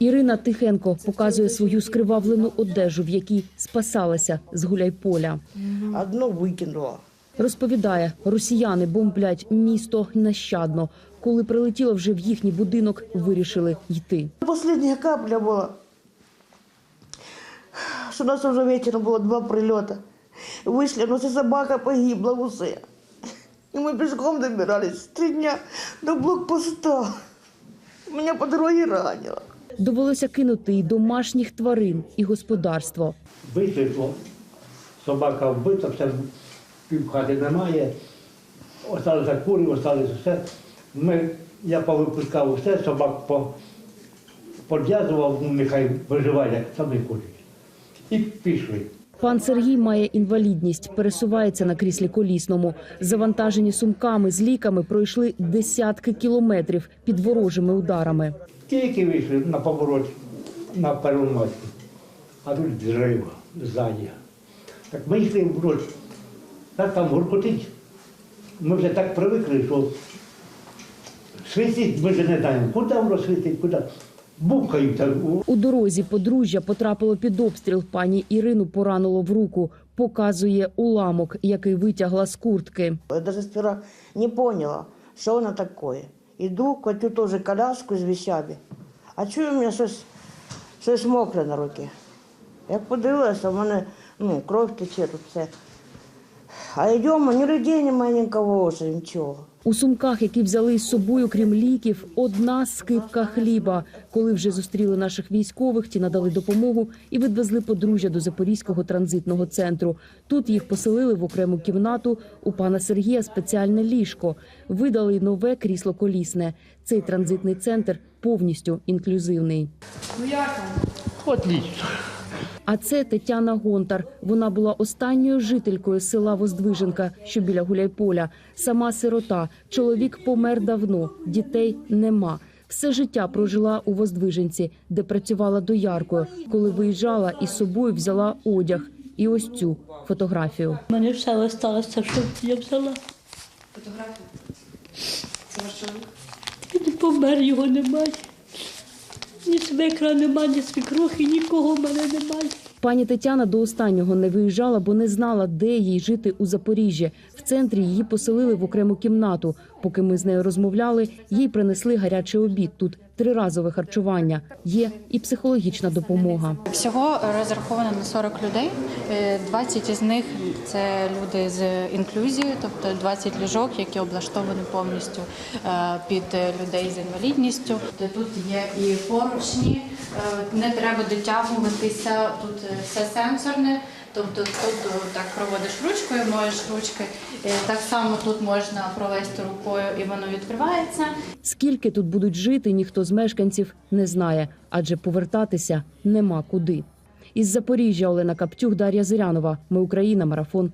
Ірина Тихенко показує свою скривавлену одежу, в якій спасалася з гуляйполя. Одно выкинула. Розповідає, росіяни бомблять місто нещадно. Коли прилетіло вже в їхній будинок, вирішили йти. Последняя капля была, что у нас уже вечером было два прилета. Вышли, но собака погибла в усе. И мы пешком добирались три дня до блокпоста. Меня по дороге ранило. Довелося кинути і домашніх тварин, і господарство. Вийшло, собака вбита, все півхати немає. Осталися кури, осталося все. Ми, я повипускав все, собак по, подв'язував, ну нехай виживає, як самі хочуть. І пішли. Пан Сергій має інвалідність, пересувається на кріслі колісному. Завантажені сумками з ліками пройшли десятки кілометрів під ворожими ударами. Тільки вийшли на поворот на переноті, а тут зрив ззаді. Так ми йшли вроч, так там гуркотить. Ми вже так привикли, що свистить, ми вже не знаємо, куди воно свистить, куди. Бухають так. У дорозі подружжя потрапило під обстріл. Пані Ірину поранило в руку. Показує уламок, який витягла з куртки. Я даже сперва не поняла, что оно такое. Иду, котю тоже коляску с вещами. А чую, у меня щось, щось мокре на руки. Як подивилася, в мене ну, кров тече тут все. А йдемо, ні людей немає нікого вже, нічого. У сумках, які взяли з собою, крім ліків, одна скипка хліба. Коли вже зустріли наших військових, ті надали допомогу і відвезли подружжя до Запорізького транзитного центру. Тут їх поселили в окрему кімнату. У пана Сергія спеціальне ліжко. Видали нове крісло колісне. Цей транзитний центр повністю інклюзивний. Отлично. А це Тетяна Гонтар. Вона була останньою жителькою села Воздвиженка, що біля Гуляйполя. Сама сирота. Чоловік помер давно, дітей нема. Все життя прожила у Воздвиженці, де працювала дояркою. Коли виїжджала, із собою взяла одяг. І ось цю фотографію. У мене все лишилося, що я взяла. Фотографію. Це ваш чоловік? Він помер, його немає. Ні свекра немає, ні свекрухи, нікого в мене немає. Пані Тетяна до останнього не виїжджала, бо не знала, де їй жити у Запоріжжі. В центрі її поселили в окрему кімнату. Поки ми з нею розмовляли, їй принесли гарячий обід. Тут триразове харчування. Є і психологічна допомога. Всього розраховано на 40 людей. Е, 20 із них це люди з інклюзією, тобто 20 ліжок, які облаштовані повністю е, під людей з інвалідністю. Тут є і поручні, е, не треба дотягуватися. Тут е, все сенсорне. Тобто тут так проводиш ручкою, моєш ручки. Е, Так само тут можна провести рукою і воно відкривається. Скільки тут будуть жити, ніхто з мешканців не знає, адже повертатися нема куди. Із Запоріжжя Олена Каптюх, Дар'я Зирянова. Ми Україна. Марафон.